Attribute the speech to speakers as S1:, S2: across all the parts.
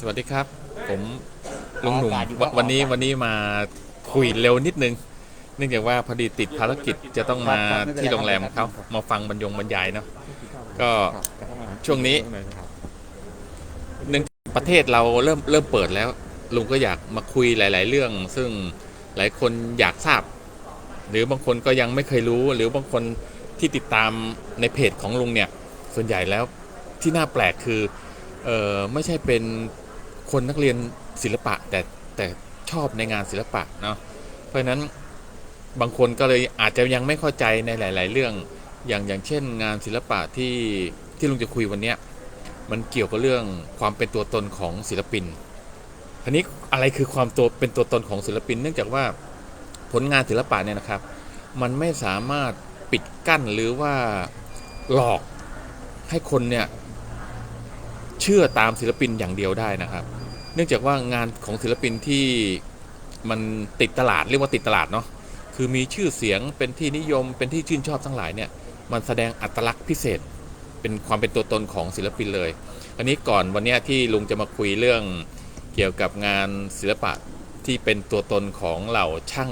S1: สวัสดีครับ ผมลุงหนุ่มววันนี้วันนี้มาคุยเร็วนิดนึง เนื่องจากว่าพอดีติดภารกิจจะต้องมาที่โรงแรมเขามาฟังบรรยงบรรยายเนาะก็ช่วงนี้เนื่องจากประเทศเราเริ่มเริ่มเปิดแล้ว ลุงก็อยากมาคุยหลาย ๆ เรื่อง ซึ่งหลายคนอยากทราบ หรือบางคนก็ยังไม่เคยรู้ หรือบางคนที่ติดตามในเพจของลุงเนี่ย ส่วนใหญ่แล้ว ที่น่าแปลกคือเออไม่ใช่เป็นคนนักเรียนศิลปะแต่แต่ชอบในงานศิลปะเนาะเพราะฉะนั้นบางคนก็เลยอาจจะยังไม่เข้าใจในหลาย ๆ เรื่องอย่างอย่างเช่น งานศิลปะที่ที่ลุงจะคุยวันเนี้ยมันเกี่ยวกับเรื่องความเป็นตัวตนของศิลปินทีนี้อะไรคือความตัวเป็นตัวตนของศิลปิน เนื่องจากว่าผลงานศิลปะเนี่ยนะครับ มันไม่สามารถปิดกั้นหรือว่าหลอกให้คนเนี่ย เชื่อตามศิลปินอย่างเดียวได้นะครับ เนื่องจากว่างานของศิลปินที่มันติดตลาดเรียกว่าติดตลาดเนาะคือมีชื่อเสียงเป็นที่นิยมเป็นที่ชื่นชอบทั้งหลายเนี่ยมันแสดงอัตลักษณ์พิเศษ เป็นความเป็นตัวตนของศิลปินเลย อันนี้ก่อนวันนี้ที่ลุงจะมาคุยเรื่องเกี่ยวกับงานศิลปะที่เป็นตัวตนของเหล่าช่าง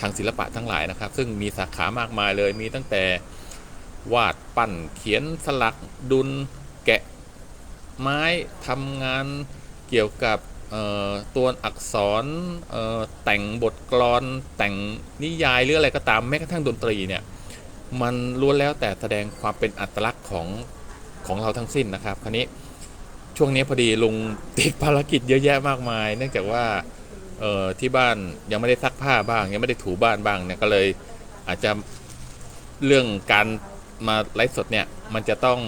S1: ทางศิลปะทั้งหลายนะครับ ซึ่งมีสาขามากมายเลยมีตั้งแต่วาดปั้นเขียนสลักดุล ไม้ทำงานเกี่ยวกับตัวอักษรแต่งบทกลอนแต่งนิยายหรืออะไรก็ตามแม้กระทั่งดนตรีเนี่ยมันล้วนแล้วแต่แสดงความเป็นอัตลักษณ์ของของเราทั้งสิ้นนะครับคราวนี้ช่วงนี้พอดีลุงติดภารกิจเยอะแยะมากมาย เนื่องจากว่าที่บ้านยังไม่ได้ซักผ้าบ้าง ยังไม่ได้ถูบ้านบ้างเนี่ยก็เลยอาจจะเรื่องการมาไลฟ์สดเนี่ยมันจะต้อง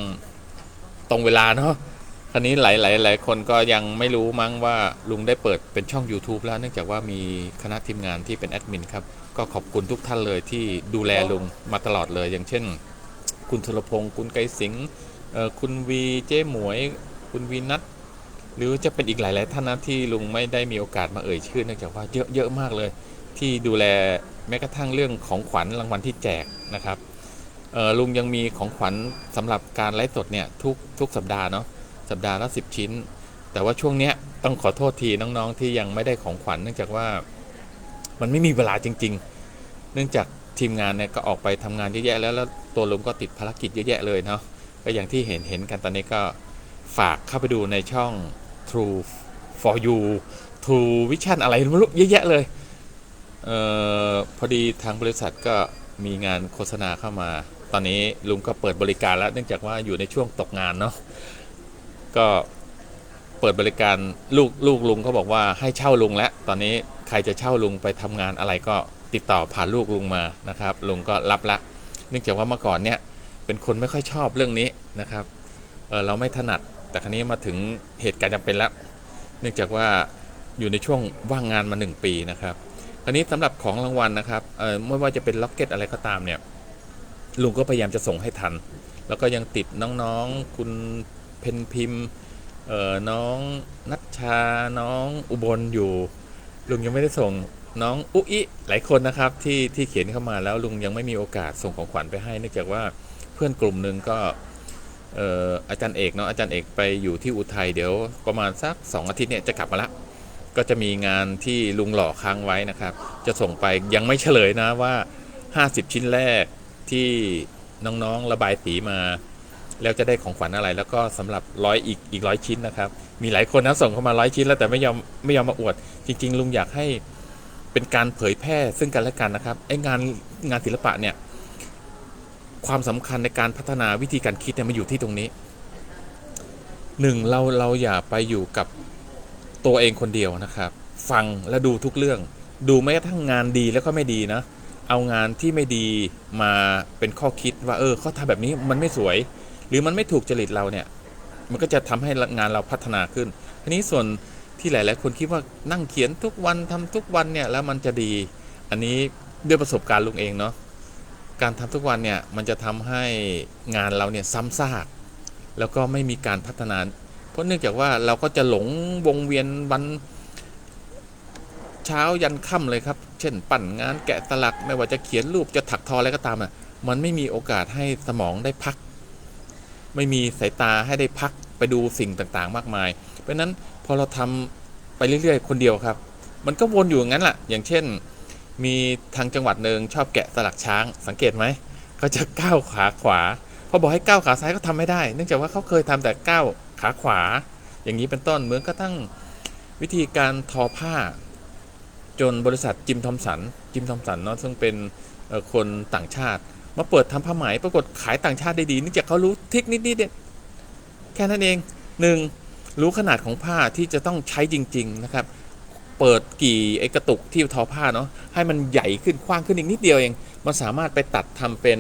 S1: ตรงเวลาเนาะ คราวนี้หลายหลายหลายคนก็ยังไม่รู้มั้งว่าลุงได้เปิดเป็นช่อง YouTube แล้วเนื่องจากว่ามีคณะทีมงานที่เป็นแอดมินครับ ก็ขอบคุณทุกท่านเลยที่ดูแลลุงมาตลอดเลย อย่างเช่น คุณธรพงศ์คุณไกรสิงห์คุณวีเจ้หมวย คุณวีนัทหรือจะเป็นอีกหลายๆท่านนะที่ลุงไม่ได้มีโอกาสมาเอ่ยชื่อเนื่องจากว่าเยอะเยอะมากเลย ที่ดูแลแม้กระทั่งเรื่องของขวัญรางวัลที่แจกนะครับลุงยังมีของขวัญสำหรับการไลฟ์สดเนี่ยทุกทุกสัปดาห์เนาะ สัปดาห์ละสิบชิ้น แต่ว่าช่วงเนี้ยต้องขอโทษทีน้องๆที่ยังไม่ได้ของขวัญเนื่องจากว่ามันไม่มีเวลาจริง ๆ เนื่องจากทีมงานเนี่ยก็ออกไปทำงานเยอะแยะแล้วแล้วตัวลุงก็ติดภารกิจเยอะแยะเลยเนาะก็อย่างที่เห็นเห็นกันตอนนี้ก็ฝากเข้าไปดูในช่อง True for you True Vision อะไรไม่รู้เยอะแยะเลยเออพอดีทางบริษัทก็มีงานโฆษณาเข้ามา ตอนนี้ลุงก็เปิดบริการแล้ว เนื่องจากว่าอยู่ในช่วงตกงานเนาะ ก็เปิดบริการลูกลูกลุงเขาบอกว่าให้เช่าลุงแล้วตอนนี้ใครจะเช่าลุงไปทำงานอะไรก็ติดต่อผ่านลูกลุงมานะครับลุงก็รับละ เนื่องจากว่าเมื่อก่อนเนี่ยเป็นคนไม่ค่อยชอบเรื่องนี้นะครับเออเราไม่ถนัดแต่ครั้นี้มาถึงเหตุการณ์จำเป็นแล้ว เนื่องจากว่าอยู่ในช่วงว่างงานมา 1 ปีนะครับคราวนี้สำหรับของรางวัลนะครับเออไม่ว่าจะเป็นล็อกเก็ตอะไรก็ตามเนี่ยลุงก็พยายามจะส่งให้ทัน แล้วก็ยังติดน้องๆ คุณ เพนพิมพ์เอ่อน้องนัชชาน้องอุบลอยู่ ลุงยังไม่ได้ส่งน้องอุอิหลายคนนะครับที่ที่เขียนเข้ามาแล้วลุงยังไม่มีโอกาสส่งของขวัญไปให้เนื่องจากว่าเพื่อนกลุ่มหนึ่งก็เอ่ออาจารย์เอกเนาะอาจารย์เอกไปอยู่ที่อุทัยเดี๋ยวประมาณสักสองอาทิตย์เนี่ยจะกลับมาละก็จะมีงานที่ลุงหล่อค้างไว้นะครับ จะส่งไปยังไม่เฉลยนะว่า 50 ชิ้นแรกที่น้องๆระบายสีมา แล้วจะได้ของขวัญอะไร แล้วก็สำหรับร้อยอีกอีกร้อยชิ้นนะครับ มีหลายคนนะส่งเข้ามาร้อยชิ้นแล้วแต่ไม่ยอมไม่ยอมมาอวด จริง ๆ ลุงอยากให้เป็นการเผยแพร่ซึ่งกันและกันนะครับไอ้งานงานศิลปะเนี่ยความสำคัญในการพัฒนาวิธีการคิดเนี่ยมันอยู่ที่ตรงนี้หนึ่งเราเราอย่าไปอยู่กับตัวเองคนเดียวนะครับ ฟังและดูทุกเรื่อง ดูแม้กระทั่งงานดีแล้วก็ไม่ดีนะ เอางานที่ไม่ดีมาเป็นข้อคิดว่าเออเขาทำแบบนี้มันไม่สวย หรือมันไม่ถูกจริตเราเนี่ย มันก็จะทำให้งานเราพัฒนาขึ้นทีนี้ส่วนที่หลาย ๆ คนคิดว่านั่งเขียนทุกวันทำทุกวันเนี่ยแล้วมันจะดี อันนี้ด้วยประสบการณ์ลุงเองเนาะการทำทุกวันเนี่ยมันจะทำให้งานเราเนี่ยซ้ำซากแล้วก็ไม่มีการพัฒนา เพราะเนื่องจากว่าเราก็จะหลงวงเวียนวันเช้ายันค่ำเลยครับ เช่น ปั่นงานแกะสลัก ไม่ว่าจะเขียนรูปจะถักทออะไรก็ตามอะ มันไม่มีโอกาสให้สมองได้พัก ไม่มีสายตาให้ได้พักไปดูสิ่งต่างๆ มากมาย เพราะนั้นพอเราทำไปเรื่อยๆ คนเดียวครับ มันก็วนอยู่อย่างนั้นแหละอย่างเช่น มีทางจังหวัดหนึ่งชอบแกะสลักช้างสังเกตไหมเขาจะก้าวขาขวาพอบอกให้ก้าวขาซ้ายก็ทำไม่ได้ เนื่องจากว่าเขาเคยทำแต่ก้าวขาขวา อย่างนี้เป็นต้นเหมือนก็ตั้งวิธีการทอผ้า จนบริษัทจิมทอมสันจิมทอมสันเนาะซึ่งเป็นคนต่างชาติ มาเปิดทำผ้าไหมปรากฏขายต่างชาติได้ดีเนื่องจากเขารู้เทคนิคนิดเดียวแค่นั้นเองหนึ่งรู้ขนาดของผ้าที่จะต้องใช้จริง ๆ นะครับ เปิดกี่ไอกระตุกที่ทอผ้าเนาะให้มันใหญ่ขึ้นกว้างขึ้นอีกนิดเดียวเอง มันสามารถไปตัดทำเป็น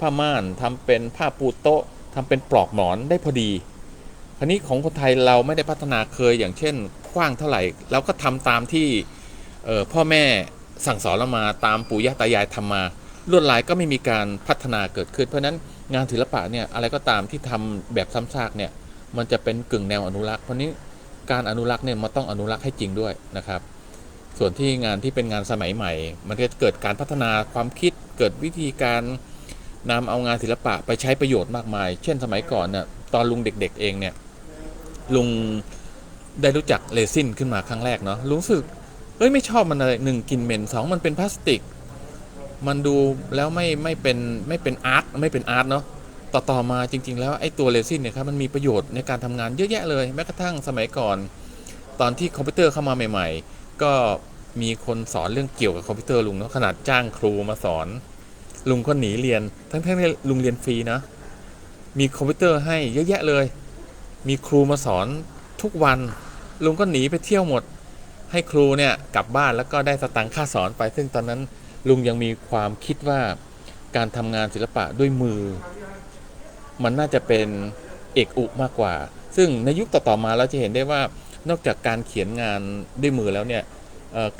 S1: ผ้าม่านทำเป็นผ้าปูโต๊ะทำเป็นปลอกหมอนได้พอดีคราวนี้ของคนไทยเราไม่ได้พัฒนาเคยอย่างเช่นกว้างเท่าไหร่เราก็ทำตามที่พ่อแม่สั่งสอนเรามาตามปู่ย่าตายายทำมา ลวดลายก็ไม่มีการพัฒนาเกิดขึ้น เพราะนั้นงานศิลปะเนี่ยอะไรก็ตามที่ทำแบบซ้ำซากเนี่ยมันจะเป็นกึ่งแนวอนุรักษ์เพราะนี้การอนุรักษ์เนี่ยมันต้องอนุรักษ์ให้จริงด้วยนะครับ ส่วนที่งานที่เป็นงานสมัยใหม่ มันจะเกิดการพัฒนาความคิดเกิดวิธีการนำเอางานศิลปะไปใช้ประโยชน์มากมาย เช่นสมัยก่อนเนี่ยตอนลุงเด็กๆ เองเนี่ยลุงได้รู้จักเรซินขึ้นมาครั้งแรกเนาะรู้สึกเอ้ยไม่ชอบมันเลยหนึ่งกลินเหม็นสองมันเป็นพลาสติก มันดูแล้วไม่ไม่เป็นไม่เป็นอาร์ตไม่เป็นอาร์ตเนาะต่อต่อมาจริง ๆ แล้วไอ้ตัวเรซินเนี่ยครับมันมีประโยชน์ในการทำงานเยอะแยะเลยแม้กระทั่งสมัยก่อน ตอนที่คอมพิวเตอร์เข้ามาใหม่ ๆ ก็มีคนสอนเรื่องเกี่ยวกับคอมพิวเตอร์ลุงเนาะขนาดจ้างครูมาสอน ลุงก็หนีเรียน ทั้งๆที่ลุงเรียนฟรีนะ มีคอมพิวเตอร์ให้เยอะแยะเลย มีครูมาสอนทุกวัน ลุงก็หนีไปเที่ยวหมด ให้ครูเนี่ยกลับบ้านแล้วก็ได้สตังค่าสอนไปซึ่งตอนนั้น ลุงยังมีความคิดว่าการทำงานศิลปะด้วยมือ มันน่าจะเป็นเอกอุมากกว่า ซึ่งในยุคต่อๆมาเราจะเห็นได้ว่านอกจากการเขียนงานด้วยมือแล้วเนี่ย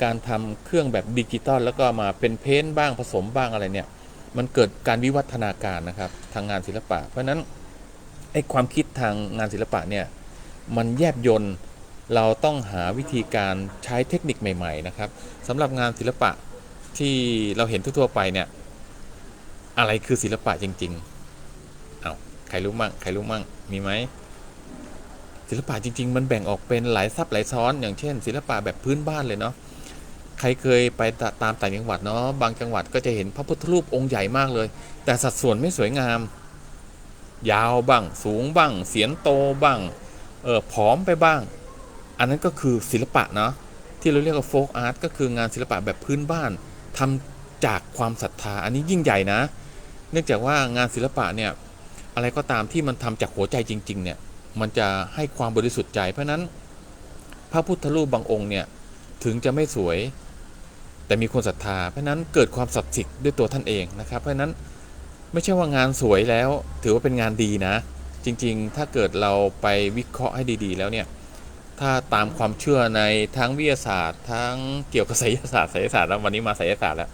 S1: การทำเครื่องแบบดิจิตอลแล้วก็มาเป็นเพ้นท์บ้างผสมบ้างอะไรเนี่ยมันเกิดการวิวัฒนาการนะครับทางงานศิลปะ เพราะฉะนั้นไอ้ความคิดทางงานศิลปะเนี่ยมันแยบยนต์เราต้องหาวิธีการใช้เทคนิคใหม่ ๆ นะครับสำหรับงานศิลปะ ที่เราเห็นทั่วๆไปเนี่ย อะไรคือศิลปะจริงๆ เอาใครรู้มั่งใครรู้มั่งมีไหมศิลปะจริง ๆ มันแบ่งออกเป็นหลายซับหลายซ้อน อย่างเช่น ศิลปะแบบพื้นบ้านเลยเนาะใครเคยไปตามต่างจังหวัดเนาะบางจังหวัดก็จะเห็นพระพุทธรูปองค์ใหญ่มากเลย แต่สัดส่วนไม่สวยงาม ยาวบ้างสูงบ้าง เสียนโตบ้างเออผอมไปบ้าง อันนั้นก็คือศิลปะเนาะที่เราเรียกว่าโฟกอาร์ตก็คืองานศิลปะแบบพื้นบ้าน ทำจากความศรัทธาอันนี้ยิ่งใหญ่นะ เนื่องจากว่างานศิลปะเนี่ยอะไรก็ตามที่มันทำจากหัวใจจริง ๆ เนี่ย มันจะให้ความบริสุทธิ์ใจ เพราะนั้นพระพุทธรูปบางองค์เนี่ยถึงจะไม่สวย แต่มีคนศรัทธา เพราะนั้นเกิดความศักดิ์สิทธิ์ด้วยตัวท่านเองนะครับ เพราะนั้นไม่ใช่ว่างานสวยแล้ว ถือว่าเป็นงานดีนะ จริง ๆ ถ้าเกิดเราไปวิเคราะห์ให้ดี ๆ แล้วเนี่ย ถ้าตามความเชื่อในทั้งวิทยาศาสตร์ ทั้งเกี่ยวกับไสยศาสตร์ไสยศาสตร์แล้ววันนี้มาไสยศาสตร์แล้ว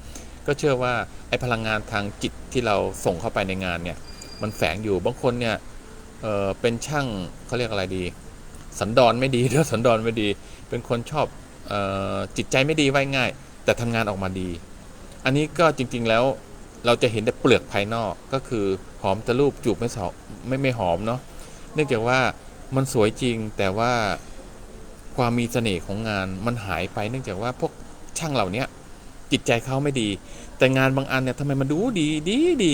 S1: ก็เชื่อว่าไอ้พลังงานทางจิตที่เราส่งเข้าไปในงานเนี่ยมันแฝงอยู่บางคนเนี่ยเออเป็นช่างเขาเรียกอะไรดี สันดอนไม่ดีหรือสันดอนไม่ดี เป็นคนชอบออจิตใจไม่ดีไว้ง่าย แต่ทำงานออกมาดี อันนี้ก็จริงๆแล้วเราจะเห็นแต่เปลือกภายนอกก็คือหอมต่รูปจูบไม่สอไม่ไม่หอมเนาะเนื่องจากว่ามันสวยจริงแต่ว่า ความมีเสน่ห์ของงานมันหายไปเนื่องจากว่าพวกช่างเหล่านี้จิตใจเขาไม่ดี แต่งานบางอันเนี่ยทำไมมันดูดีดีดี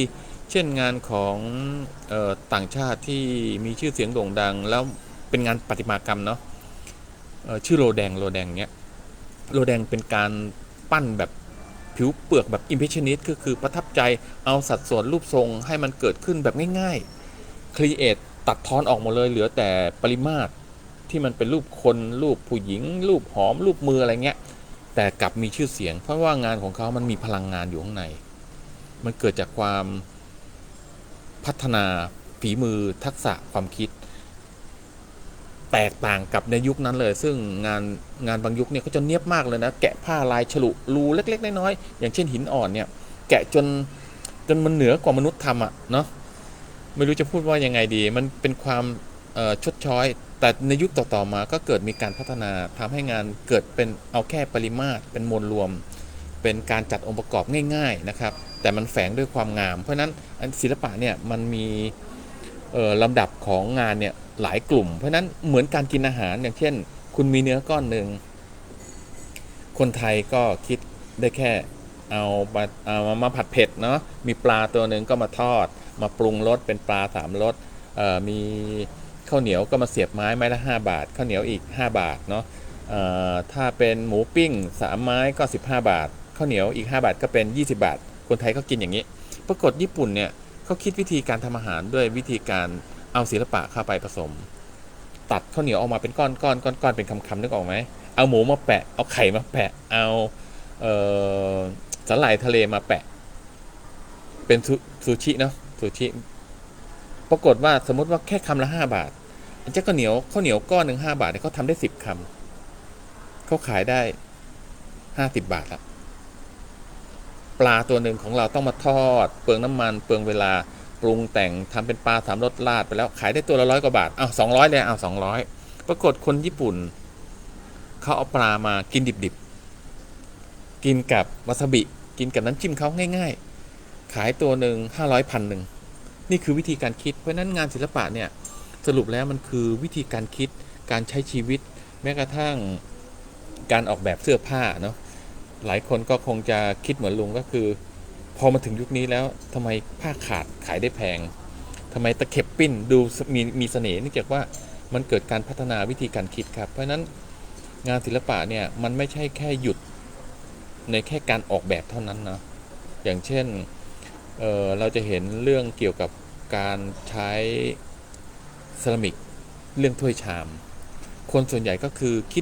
S1: เช่นงานของออต่างชาติที่มีชื่อเสียงโด่งดัง แล้วเป็นงานประติมากรรมเนาะชื่อโรแดงโรแดงเนี้ยโรแดงเป็นการปั้นแบบผิวเปลือกแบบอิมเพรสชันนิสก็คือประทับใจเอาสัดส่วนรูปทรงให้มันเกิดขึ้นแบบง่ายๆครีเอทตัดทอนออกหมดเลยเหลือแต่ปริมาตร ที่มันเป็นรูปคนรูปผู้หญิง รูปหอม รูปมืออะไรเงี้ย แต่กลับมีชื่อเสียง เพราะว่างานของเขามันมีพลังงานอยู่ข้างใน มันเกิดจากความพัฒนาฝีมือทักษะความคิด แตกต่างกับในยุคนั้นเลย ซึ่งงานงานบางยุคเนี่ยเขาจะเนียบมากเลยนะ แกะผ้าลายฉลุรูเล็ก ๆ น้อยๆอย่างเช่นหินอ่อนเนี่ย แกะจนจนมันเหนือกว่ามนุษย์ทำอะเนาะไม่รู้จะพูดว่ายังไงดี มันเป็นความชดช้อย แต่ในยุคต่อๆมาก็เกิดมีการพัฒนาทำให้งานเกิดเป็นเอาแค่ปริมาตร เป็นมวลรวม เป็นการจัดองค์ประกอบง่ายๆนะครับ แต่มันแฝงด้วยความงาม เพราะฉะนั้นศิลปะเนี่ยมันมีลำดับของงานเนี่ยหลายกลุ่ม เพราะนั้นเหมือนการกินอาหารอย่างเช่น คุณมีเนื้อก้อนหนึ่งคนไทยก็คิดได้แค่เอามาเอามาผัดเผ็ดเนาะมีปลาตัวหนึ่งก็มาทอด มาปรุงรสเป็นปลาสามรสมี ข้าวเหนียวก็มาเสียบไม้ไม้ละ 5 บาทข้าวเหนียวอีก 5 บาทเนาะถ้าเป็นหมูปิ้งสามไม้ก็ 15 บาทข้าวเหนียวอีก 5 บาทก็เป็น 20 บาท คนไทยก็กินอย่างนี้ ปรากฏญี่ปุ่นเนี่ยเขาคิดวิธีการทำอาหารด้วยวิธีการเอาศิลปะเข้าไปผสม ตัดข้าวเหนียวออกมาเป็นก้อนก้อนก้อนก้อนเป็นคำคำนึกออกไหมเอาหมูมาแปะ เอาไข่มาแปะ เอาเออสาหร่ายทะเลมาแปะ เป็นซูซูชิเนาะซูชิ ปรากฏว่าสมมติว่าแค่คำละห้าบาท เจ้าข้าวเหนียวข้าวเหนียวก้อนหนึ่งห้าบาทเนี่ยเขาทำได้สิบคำเขาขายได้ห้าสิบบาทละปลาตัวหนึ่งของเราต้องมาทอด เปลืองน้ำมัน เปลืองเวลาปรุงแต่งทำเป็นปลาสามรสราดไปแล้วขายได้ตัวละร้อยกว่าบาทอ้าวสองร้อยเลยอ้าวสองร้อยปรากฏคนญี่ปุ่นเขาเอาปลามากินดิบๆ กินกับวาซาบิ กินกับน้ำจิ้มเขาง่าย ๆ ขายตัวหนึ่งห้าร้อยพันหนึ่งนี่คือวิธีการคิดเพราะนั้นงานศิลปะเนี่ย สรุปแล้วมันคือวิธีการคิดการใช้ชีวิต แม้กระทั่งการออกแบบเสื้อผ้าเนาะหลายคนก็คงจะคิดเหมือนลุงก็คือ พอมาถึงยุคนี้แล้วทำไมผ้าขาดขายได้แพงทำไมตะเข็บปิ้นดูมีมีเสน่ห์เนื่องจากว่ามันเกิดการพัฒนาวิธีการคิดครับ เพราะฉะนั้นงานศิลปะเนี่ยมันไม่ใช่แค่หยุดในแค่การออกแบบเท่านั้นนะอย่างเช่นเเราจะเห็นเรื่องเกี่ยวกับการใช้ เซรามิก เรื่องถ้วยชาม คนส่วนใหญ่ก็คือคิด